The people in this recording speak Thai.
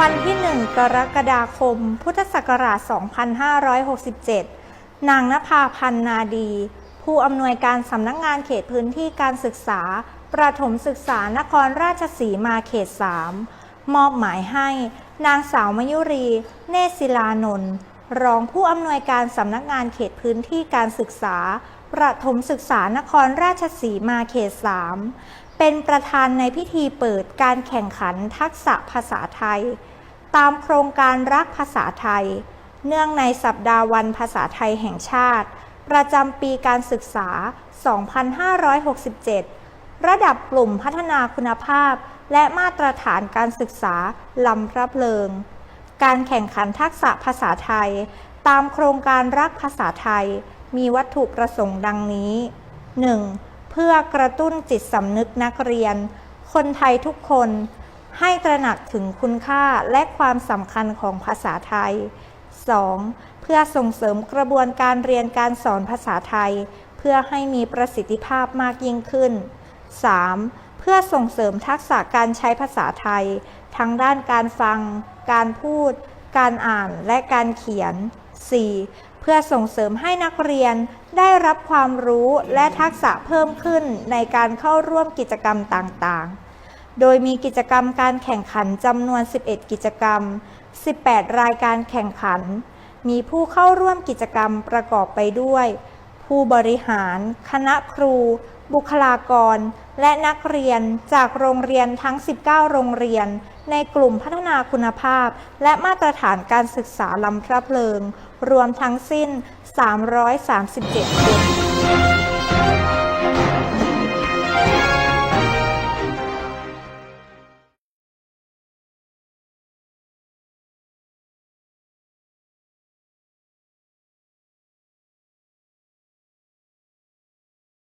วันที่ 1 กรกฎาคม พุทธศักราช 2567 นางนภาพันนาดี ผู้อำนวยการสำนักงานเขตพื้นที่การศึกษา ประถมศึกษานครราชสีมาเขต 3 มอบหมายให้ นางสาวมยุรี เนศิลานนท์รองผู้อำนวยการสำนักงานเขตพื้นที่การศึกษา ประถมศึกษานครราชสีมาเขต 3 เป็นประธานในพิธีเปิดการแข่งขันทักษะภาษาไทย ตามโครงการรักภาษาไทย เนื่องในสัปดาห์วันภาษาไทยแห่งชาติ ประจำปีการศึกษา 2567 ระดับกลุ่มพัฒนาคุณภาพ และมาตรฐานการศึกษาลำพระเพลิง การแข่งขันทักษะภาษาไทย ตามโครงการรักภาษาไทย มีวัตถุประสงค์ดังนี้ 1. เพื่อกระตุ้นจิตสำนึกนักเรียน คนไทยทุกคนให้ตระหนักถึงคุณค่าและความสำคัญของภาษาไทย 2. เพื่อส่งเสริมกระบวนการเรียนการสอนภาษาไทย เพื่อให้มีประสิทธิภาพมากยิ่งขึ้น 3. เพื่อส่งเสริมทักษะการใช้ภาษาไทย ทั้งด้านการฟัง การพูด การอ่านและการเขียน 4. เพื่อส่งเสริมให้นักเรียนได้รับความรู้และทักษะเพิ่มขึ้นในการเข้าร่วมกิจกรรมต่างๆ โดยมีกิจกรรมการแข่งขันจำนวน 11 กิจกรรม 18 รายการแข่งขัน มีผู้เข้าร่วมกิจกรรมประกอบไปด้วย ผู้บริหาร คณะครู บุคลากร และนักเรียนจากโรงเรียนทั้ง 19 โรงเรียน ในกลุ่มพัฒนาคุณภาพ และมาตรฐานการศึกษาลำพระเพลิง รวมทั้งสิ้น 337คน